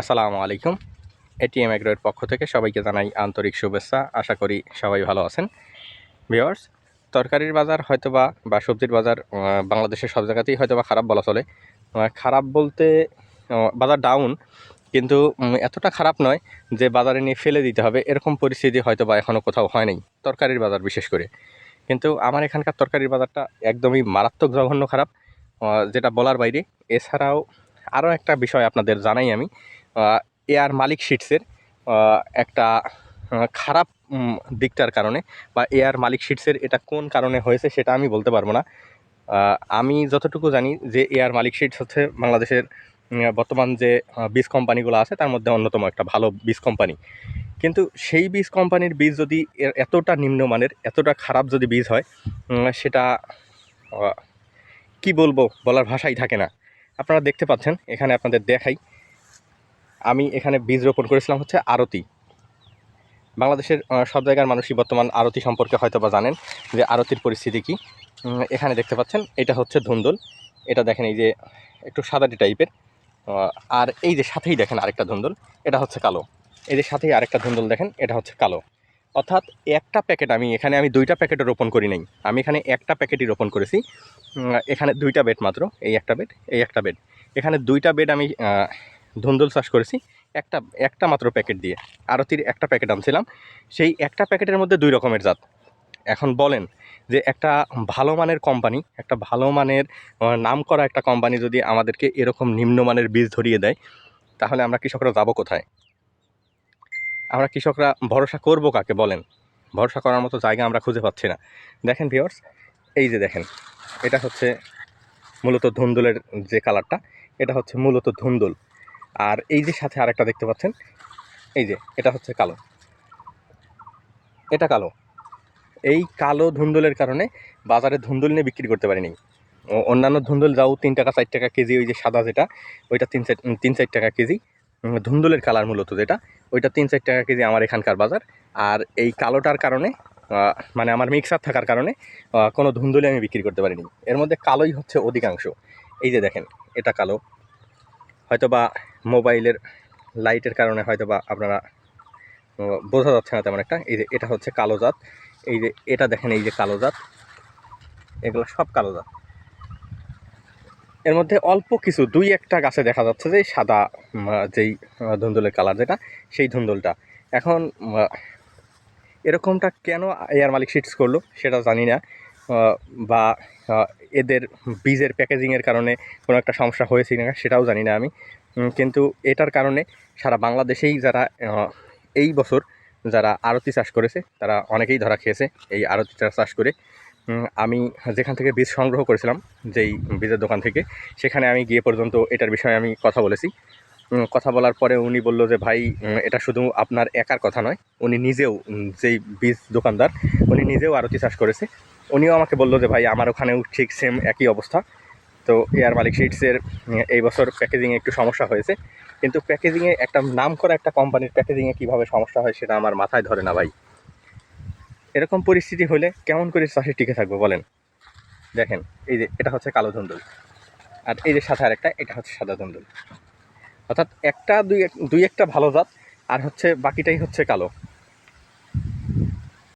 আসসালামু আলাইকুম। এটিএম এগ্রোয়ের পক্ষ থেকে সবাইকে জানাই আন্তরিক শুভেচ্ছা। আশা করি সবাই ভালো আছেন। ভিওয়ার্স তরকারির বাজার হয়তোবা বা সবজির বাজার বাংলাদেশের সব জায়গাতেই হয়তোবা খারাপ বলা চলে। খারাপ বলতে বাজার ডাউন কিন্তু এতটা খারাপ নয় যে বাজারে নিয়ে ফেলে দিতে হবে। এরকম পরিস্থিতি হয়তোবা এখনও কোথাও হয় নাই তরকারির বাজার বিশেষ করে। কিন্তু আমার এখানকার তরকারির বাজারটা একদমই মারাত্মক জঘন্য খারাপ। যেটা বলার বাইরে। এছাড়াও আরও একটা বিষয় আপনাদের জানাই আমি। এয়ার মালিক শিটসের আহ, একটা খারাপ দিকটার কারণে বা এয়ার মালিক শিটসের এটা কোন কারণে হয়েছে সেটা আমি বলতে পারব না। আমি যতটুকু জানি যে এয়ার মালিক শিটস হচ্ছে বাংলাদেশের বর্তমান যে বীজ কোম্পানিগুলো আছে তার মধ্যে অন্যতম একটা ভালো বীজ কোম্পানি। কিন্তু সেই বীজ কোম্পানির বীজ যদি এতটা নিম্নমানের এতটা খারাপ যদি বীজ হয় সেটা কি বলব বলার ভাষাই থাকে না। আপনারা দেখতে পাচ্ছেন এখানে আপনাদের দেখাই। আমি এখানে বীজ রোপণ করেছিলাম হচ্ছে আরতি। বাংলাদেশের সব জায়গার মানুষই বর্তমান আরতি সম্পর্কে হয়তো বা জানেন যে আরতির পরিস্থিতি কী। এখানে দেখতে পাচ্ছেন, এটা হচ্ছে ধুন্দুল। এটা দেখেন এই যে একটু সাদাটি টাইপের। আর এই যে সাথেই দেখেন আরেকটা ধুন্দুল, এটা হচ্ছে কালো। এই যে সাথেই আরেকটা ধুন্দুল দেখেন, এটা হচ্ছে কালো। অর্থাৎ একটা প্যাকেট আমি, এখানে আমি দুইটা প্যাকেটও রোপণ করি নাই। আমি এখানে একটা প্যাকেটই রোপণ করেছি। এখানে দুইটা বেড মাত্র, এই একটা বেড, এই একটা বেড। এখানে দুইটা বেড আমি ধুন্দুল চাষ করেছি, একটা একটা মাত্র প্যাকেট দিয়ে। আরতির একটা প্যাকেট আনছিলাম। সেই একটা প্যাকেটের মধ্যে দুই রকমের জাত। এখন বলেন যে একটা ভালো মানের কোম্পানি একটা ভালো মানের নাম করা একটা কোম্পানি যদি আমাদেরকে এরকম নিম্নমানের বীজ ধরিয়ে দেয়, তাহলে আমরা কৃষকরা যাব কোথায়? আমরা কৃষকরা ভরসা করব কাকে বলেন? ভরসা করার মতো জায়গা আমরা খুঁজে পাচ্ছি না। দেখেন ভিওর্স এই যে দেখেন, এটা হচ্ছে মূলত ধুন্দুলের যে কালারটা এটা হচ্ছে মূলত ধুন্দুল। আর এই যে সাথে আরেকটা দেখতে পাচ্ছেন, এই যে, এটা হচ্ছে কালো। এটা কালো। এই কালো ধুন্দুলের কারণে বাজারে ধুন্দুল নিয়ে বিক্রি করতে পারিনি। অন্যান্য ধুন্দুল যাও, তিন টাকা, চার টাকা কেজি, ওই যে সাদা যেটা, ওইটা তিন চার তিন চার টাকা কেজি। ধুন্দুলের কালার মূলত যেটা, ওইটা তিন চার টাকা কেজি আমার এখানকার বাজার। আর এই কালোটার কারণে মানে আমার মিক্সার থাকার কারণে কোনো ধুন্দুলি আমি বিক্রি করতে পারিনি। এর মধ্যে কালোই হচ্ছে অধিকাংশ। এই যে দেখেন, এটা কালো। হয়তো বা মোবাইলের লাইটের কারণে হয়তো বা আপনারা বোঝা যাচ্ছে না তেমন একটা। এই যে, এটা হচ্ছে কালো জাত। এই যে, এটা দেখেন, এই যে কালো জাত। এগুলো সব কালো জাত। এর মধ্যে অল্প কিছু, দুই একটা গাছে দেখা যাচ্ছে যে, সাদা যেই ধুন্দুলের কালার যেটা, সেই ধুন্দুলটা। এখন এরকমটা কেন এয়ার মালিক শিটস করল, সেটা জানি না। বা এদের বীজের প্যাকেজিংয়ের কারণে কোনো একটা সমস্যা হয়েছে না সেটাও জানি না আমি। কিন্তু এটার কারণে সারা বাংলাদেশেই যারা এই বছর যারা আরতি চাষ করেছে, তারা অনেকেই ধরা খেয়েছে এই আড়তি চাষ করে। আমি যেখান থেকে বীজ সংগ্রহ করেছিলাম, যেই বীজের দোকান থেকে, সেখানে আমি গিয়ে পর্যন্ত এটার বিষয়ে আমি কথা বলেছি। কথা বলার পরে উনি বলল যে, ভাই এটা শুধু আপনার একার কথা নয়। উনি নিজেও যেই বীজ দোকানদার, উনি নিজেও আরতি চাষ করেছে। উনিও আমাকে বলল যে, ভাই, আমার ওখানেও ঠিক সেম একই অবস্থা। তো এয়ার মালিক শিটসের এই বছর প্যাকেজিংয়ে একটু সমস্যা হয়েছে। কিন্তু প্যাকেজিংয়ে একটা নাম করা একটা কোম্পানির প্যাকেজিংয়ে কীভাবে সমস্যা হয় সেটা আমার মাথায় ধরে না, ভাই। এরকম পরিস্থিতি হলে কেমন করে চাষি টিকে থাকবে, বলেন? দেখেন, এই যে এটা হচ্ছে কালো ধুন্দুল। আর এই যে সাথে আরেকটা, এটা হচ্ছে সাদা ধুন্দুল। অর্থাৎ একটা দুই দুই একটা ভালো জাত, আর হচ্ছে বাকিটাই হচ্ছে কালো।